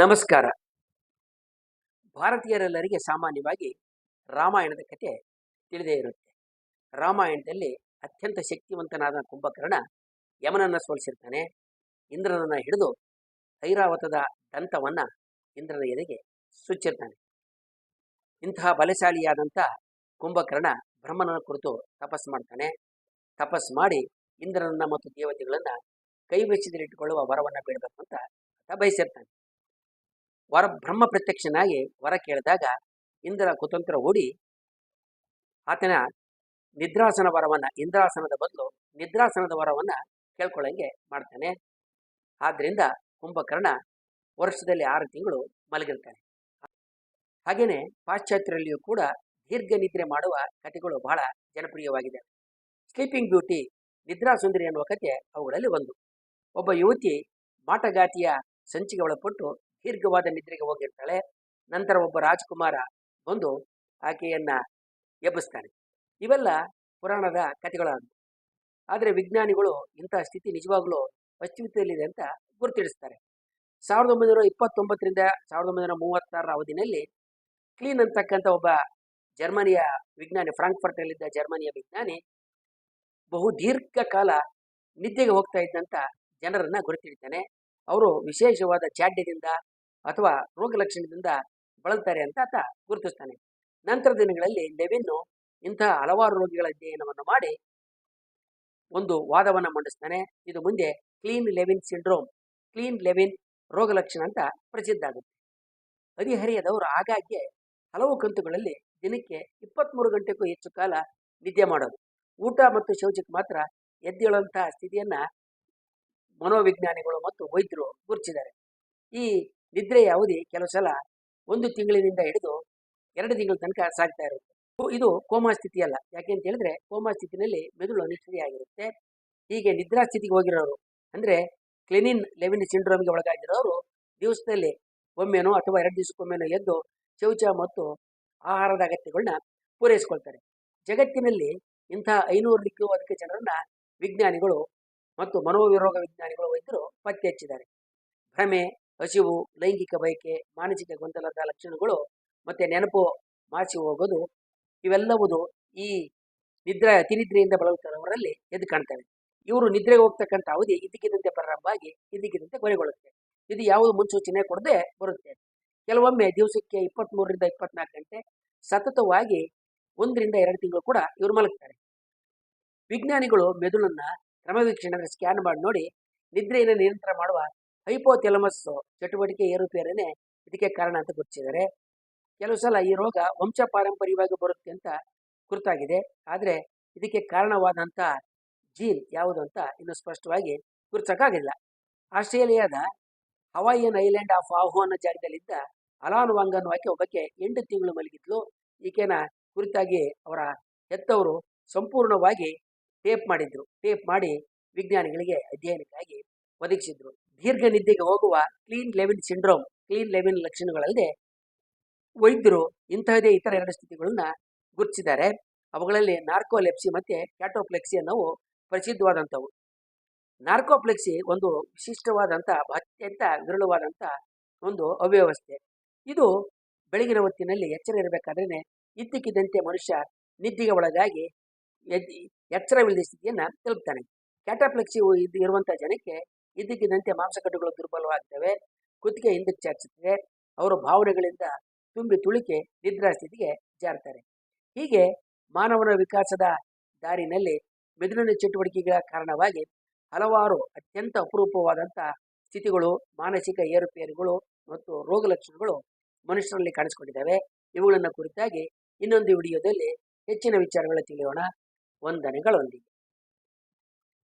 ನಮಸ್ಕಾರ. ಭಾರತೀಯರೆಲ್ಲರಿಗೆ ಸಾಮಾನ್ಯವಾಗಿ ರಾಮಾಯಣದ ಕತೆ ತಿಳಿದೇ ಇರುತ್ತೆ. ರಾಮಾಯಣದಲ್ಲಿ ಅತ್ಯಂತ ಶಕ್ತಿವಂತನಾದ ಕುಂಭಕರ್ಣ ಯಮನನ್ನ ಸೋಲಿಸಿರ್ತಾನೆ. ಇಂದ್ರನನ್ನು ಹಿಡಿದು ಐರಾವತದ ದಂತವನ್ನ ಇಂದ್ರನ ಎದೆಗೆ ಸುಚ್ಚಿರ್ತಾನೆ. ಇಂತಹ ಬಲಶಾಲಿಯಾದಂಥ ಕುಂಭಕರ್ಣ ಬ್ರಹ್ಮನ ಕುರಿತು ತಪಸ್ ಮಾಡ್ತಾನೆ. ತಪಸ್ ಮಾಡಿ ಇಂದ್ರನನ್ನ ಮತ್ತು ದೇವತೆಗಳನ್ನ ಕೈ ಬೆಚ್ಚದಲ್ಲಿಟ್ಟುಕೊಳ್ಳುವ ವರವನ್ನ ಬೇಡಬೇಕು ಅಂತ ಬಯಸಿರ್ತಾನೆ. ವರ ಬ್ರಹ್ಮ ಪ್ರತ್ಯಕ್ಷನಾಗಿ ವರ ಕೇಳಿದಾಗ ಇಂದ್ರ ಕುತಂತ್ರ ಓಡಿ, ಆತನ ನಿದ್ರಾಸನ ವರವನ್ನ, ಇಂದ್ರಾಸನದ ಬದಲು ನಿದ್ರಾಸನದ ವರವನ್ನ ಕೇಳ್ಕೊಳ್ಳಂಗೆ ಮಾಡ್ತಾನೆ. ಆದ್ದರಿಂದ ಕುಂಭಕರ್ಣ ವರ್ಷದಲ್ಲಿ ಆರು ತಿಂಗಳು ಮಲಗಿರ್ತಾನೆ. ಹಾಗೇನೆ ಪಾಶ್ಚಾತ್ಯರಲ್ಲಿಯೂ ಕೂಡ ದೀರ್ಘ ನಿದ್ರೆ ಮಾಡುವ ಕಥೆಗಳು ಬಹಳ ಜನಪ್ರಿಯವಾಗಿದೆ. ಸ್ಲೀಪಿಂಗ್ ಬ್ಯೂಟಿ ನಿದ್ರಾ ಸುಂದರಿ ಎನ್ನುವ ಕಥೆ ಅವುಗಳಲ್ಲಿ ಒಂದು. ಒಬ್ಬ ಯುವತಿ ಮಾಟಗಾತಿಯ ಸಂಚಿಗೆ ಒಳಪಟ್ಟು ದೀರ್ಘವಾದ ನಿದ್ರೆಗೆ ಹೋಗಿರ್ತಾಳೆ. ನಂತರ ಒಬ್ಬ ರಾಜಕುಮಾರ ಬಂದು ಆಕೆಯನ್ನ ಎಬ್ಬಿಸ್ತಾನೆ. ಇವೆಲ್ಲ ಪುರಾಣದ ಕಥೆಗಳಾದವು ಆದರೆ ವಿಜ್ಞಾನಿಗಳು ಇಂತಹ ಸ್ಥಿತಿ ನಿಜವಾಗ್ಲೂ ಅಸ್ತಿತ್ವದಲ್ಲಿದೆ ಅಂತ ಗುರುತಿಡಿಸ್ತಾರೆ. ಸಾವಿರದ ಒಂಬೈನೂರ ಇಪ್ಪತ್ತೊಂಬತ್ತರಿಂದ ಸಾವಿರದ ಒಂಬೈನೂರ ಮೂವತ್ತಾರರ ಅವಧಿನಲ್ಲಿ ಕ್ಲೀನ್ ಅಂತಕ್ಕಂಥ ಒಬ್ಬ ಜರ್ಮನಿಯ ವಿಜ್ಞಾನಿ ಫ್ರಾಂಕ್ಫರ್ಟಲ್ಲಿದ್ದ ಜರ್ಮನಿಯ ವಿಜ್ಞಾನಿ ಬಹು ದೀರ್ಘಕಾಲ ನಿದ್ದೆಗೆ ಹೋಗ್ತಾ ಇದ್ದಂಥ ಜನರನ್ನು ಗುರುತಿಡ್ತಾನೆ ಅವರು ವಿಶೇಷವಾದ ಚಾಡ್ಯದಿಂದ ಅಥವಾ ರೋಗ ಲಕ್ಷಣದಿಂದ ಬಳಲ್ತಾರೆ ಅಂತ ಆತ ಗುರುತಿಸ್ತಾನೆ. ನಂತರ ದಿನಗಳಲ್ಲಿ ಲೆವಿನ್ನು ಇಂತಹ ಹಲವಾರು ರೋಗಿಗಳ ಅಧ್ಯಯನವನ್ನು ಮಾಡಿ ಒಂದು ವಾದವನ್ನ ಮಂಡಿಸ್ತಾನೆ. ಇದು ಮುಂದೆ Kleine Levin syndrome, Kleine Levin ರೋಗ ಲಕ್ಷಣ ಅಂತ ಪ್ರಸಿದ್ಧ ಆಗುತ್ತೆ. ಹರಿಹರಿಯದವರು ಆಗಾಗ್ಗೆ ಹಲವು ಕಂತುಗಳಲ್ಲಿ ದಿನಕ್ಕೆ ಇಪ್ಪತ್ತ್ಮೂರು ಗಂಟೆಗೂ ಹೆಚ್ಚು ಕಾಲ ನಿದ್ದೆ ಮಾಡೋದು. ಊಟ ಮತ್ತು ಶೌಚಕ್ಕೆ ಮಾತ್ರ ಎದ್ದೇಳುವಂತಹ ಸ್ಥಿತಿಯನ್ನ ಮನೋವಿಜ್ಞಾನಿಗಳು ಮತ್ತು ವೈದ್ಯರು ಗುರುತಿಸಿದ್ದಾರೆ. ಈ ನಿದ್ರೆಯ ಅವಧಿ ಕೆಲವು ಸಲ ಒಂದು ತಿಂಗಳಿನಿಂದ ಹಿಡಿದು ಎರಡು ತಿಂಗಳ ತನಕ ಸಾಗ್ತಾ ಇರುತ್ತೆ. ಇದು ಕೋಮಾ ಸ್ಥಿತಿ ಅಲ್ಲ ಯಾಕೆ ಅಂತ ಹೇಳಿದ್ರೆ ಕೋಮಾ ಸ್ಥಿತಿನಲ್ಲಿ ಮೆದುಳು ನಿಷ್ಕ್ರಿಯಾಗಿರುತ್ತೆ ಹೀಗೆ ನಿದ್ರಾ ಸ್ಥಿತಿಗೆ ಹೋಗಿರೋರು ಅಂದ್ರೆ ಕ್ಲಿನಿನ್ ಲೆವಿನ್ ಸಿಂಡ್ರೋಮ್ಗೆ ಒಳಗಾಗಿರೋರು ದಿವಸದಲ್ಲಿ ಒಮ್ಮೆನೋ ಅಥವಾ ಎರಡು ದಿವಸಕ್ಕೊಮ್ಮೆನೋ ಎದ್ದು ಶೌಚ ಮತ್ತು ಆಹಾರದ ಅಗತ್ಯಗಳನ್ನ ಪೂರೈಸಿಕೊಳ್ತಾರೆ. ಜಗತ್ತಿನಲ್ಲಿ ಇಂತಹ ಐನೂರಕ್ಕೂ ಅಧಿಕ ಜನರನ್ನ ವಿಜ್ಞಾನಿಗಳು ಮತ್ತು ಮನೋವಿರೋಗ ವಿಜ್ಞಾನಿಗಳು ವೈದ್ಯರು ಪತ್ತೆ ಹಚ್ಚಿದ್ದಾರೆ. ಭ್ರಮೆ, ಹಸಿವು, ಲೈಂಗಿಕ ಬಯಕೆ, ಮಾನಸಿಕ ಗೊಂದಲದ ಲಕ್ಷಣಗಳು ಮತ್ತೆ ನೆನಪು ಮಾಸಿ ಹೋಗೋದು, ಇವೆಲ್ಲವುದು ಈ ನಿದ್ರೆ ಅತಿನಿದ್ರೆಯಿಂದ ಬಳಲುತ್ತಿರುವವರಲ್ಲಿ ಎದ್ದು ಕಾಣ್ತವೆ. ಇವರು ನಿದ್ರೆಗೆ ಹೋಗ್ತಕ್ಕಂಥ ಅವಧಿ ಇದ್ದಕ್ಕಿದ್ದಂತೆ ಪ್ರಾರಂಭ ಆಗಿ ಇದ್ದಕ್ಕಿದ್ದಂತೆ ಕೊನೆಗೊಳ್ಳುತ್ತೆ. ಇದು ಯಾವುದು ಮುನ್ಸೂಚನೆ ಕೊಡದೆ ಬರುತ್ತೆ. ಕೆಲವೊಮ್ಮೆ ದಿವಸಕ್ಕೆ ಇಪ್ಪತ್ತ್ಮೂರರಿಂದ ಇಪ್ಪತ್ನಾಲ್ಕು ಗಂಟೆ ಸತತವಾಗಿ ಒಂದರಿಂದ ಎರಡು ತಿಂಗಳು ಕೂಡ ಇವರು ಮಲಗ್ತಾರೆ. ವಿಜ್ಞಾನಿಗಳು ಮೆದುಳನ್ನ ಕ್ರಮವೀಕ್ಷಣೆ ಸ್ಕ್ಯಾನ್ ಮಾಡಿ ನೋಡಿ, ನಿದ್ರೆಯನ್ನು ನಿಯಂತ್ರಣ ಮಾಡುವ ಹೈಪೋಥೆಲಮಸ್ ಚಟುವಟಿಕೆ ಏರುಪೇರನೆ ಇದಕ್ಕೆ ಕಾರಣ ಅಂತ ಗುರುತಿಸಿದ್ದಾರೆ. ಕೆಲವು ಸಲ ಈ ರೋಗ ವಂಶ ಪಾರಂಪರ್ಯವಾಗಿ ಬರುತ್ತೆ ಅಂತ ಗುರುತಾಗಿದೆ. ಆದರೆ ಇದಕ್ಕೆ ಕಾರಣವಾದಂಥ ಜೀನ್ ಯಾವುದು ಅಂತ ಇನ್ನು ಸ್ಪಷ್ಟವಾಗಿ ಗುರುತಕ್ಕಾಗಿಲ್ಲ ಆಸ್ಟ್ರೇಲಿಯಾದ ಹವಾಯಿಯನ್ ಐಲ್ಯಾಂಡ್ ಆಫ್ ಆಹು ಅನ್ನೋ ಜಾಗದಲ್ಲಿದ್ದ ಅಲಾನ್ ವಾಂಗ್ ಅನ್ನೋ ಆಕೆ ಒಬ್ಬಕ್ಕೆ ಎಂಟು ತಿಂಗಳು ಮಲಗಿದ್ಲು. ಈಕೆನ ಕುರಿತಾಗಿ ಅವರ ಹೆತ್ತವರು ಸಂಪೂರ್ಣವಾಗಿ ಟೇಪ್ ಮಾಡಿದ್ರು, ಟೇಪ್ ಮಾಡಿ ವಿಜ್ಞಾನಿಗಳಿಗೆ ಅಧ್ಯಯನಕ್ಕಾಗಿ ಒದಗಿಸಿದ್ರು. ದೀರ್ಘ ನಿದ್ದೆಗೆ ಹೋಗುವ Kleine Levin syndrome, Kleine Levin ಲಕ್ಷಣಗಳಲ್ಲದೆ ವೈದ್ಯರು ಇಂತಹದೇ ಇತರ ಎರಡು ಸ್ಥಿತಿಗಳನ್ನ ಗುರುತಿಸಿದ್ದಾರೆ. ಅವುಗಳಲ್ಲಿ ನಾರ್ಕೋಲೆಪ್ಸಿ ಮತ್ತೆ ಕ್ಯಾಟೋಪ್ಲೆಕ್ಸಿ ಅನ್ನೋವು ಪ್ರಸಿದ್ಧವಾದಂಥವು. ನಾರ್ಕೋಪ್ಲೆಕ್ಸಿ ಒಂದು ವಿಶಿಷ್ಟವಾದಂಥ ಅತ್ಯಂತ ವಿರಳವಾದಂಥ ಒಂದು ಅವ್ಯವಸ್ಥೆ. ಇದು ಬೆಳಗಿನ ಹೊತ್ತಿನಲ್ಲಿ ಎಚ್ಚರ ಇರಬೇಕಾದ್ರೆ ಇದ್ದಕ್ಕಿದ್ದಂತೆ ಮನುಷ್ಯ ನಿದ್ದೆಗೆ ಒಳಗಾಗಿ ಎಚ್ಚರವಿಲ್ಲದ ಸ್ಥಿತಿಯನ್ನು ತಲುಪ್ತಾನೆ. ಕ್ಯಾಟಾಪ್ಲೆಕ್ಸಿ ಇದು ಇರುವಂಥ ಜನಕ್ಕೆ ಇದ್ದಕ್ಕಿದ್ದಂತೆ ಮಾಂಸಕಟ್ಟುಗಳು ದುರ್ಬಲವಾಗ್ತವೆ, ಕುತ್ತಿಗೆ ಹಿಂದಕ್ಕೆ ಚಾಚುತ್ತದೆ ಅವರ ಭಾವನೆಗಳಿಂದ ತುಂಬಿ ತುಳಿಕೆ ನಿದ್ರಾ ಸ್ಥಿತಿಗೆ ಜಾರ್ತಾರೆ. ಹೀಗೆ ಮಾನವನ ವಿಕಾಸದ ದಾರಿನಲ್ಲಿ ಮೆದುಳಿನ ಚಟುವಟಿಕೆಗಳ ಕಾರಣವಾಗಿ ಹಲವಾರು ಅತ್ಯಂತ ಅಪರೂಪವಾದಂಥ ಸ್ಥಿತಿಗಳು, ಮಾನಸಿಕ ಏರುಪೇರುಗಳು ಮತ್ತು ರೋಗ ಲಕ್ಷಣಗಳು ಮನುಷ್ಯರಲ್ಲಿ ಕಾಣಿಸಿಕೊಂಡಿದ್ದಾವೆ. ಇವುಗಳನ್ನು ಕುರಿತಾಗಿ ಇನ್ನೊಂದು ವಿಡಿಯೋದಲ್ಲಿ ಹೆಚ್ಚಿನ ವಿಚಾರಗಳು ತಿಳಿಯೋಣ. ವಂದನೆಗಳೊಂದಿಗೆ.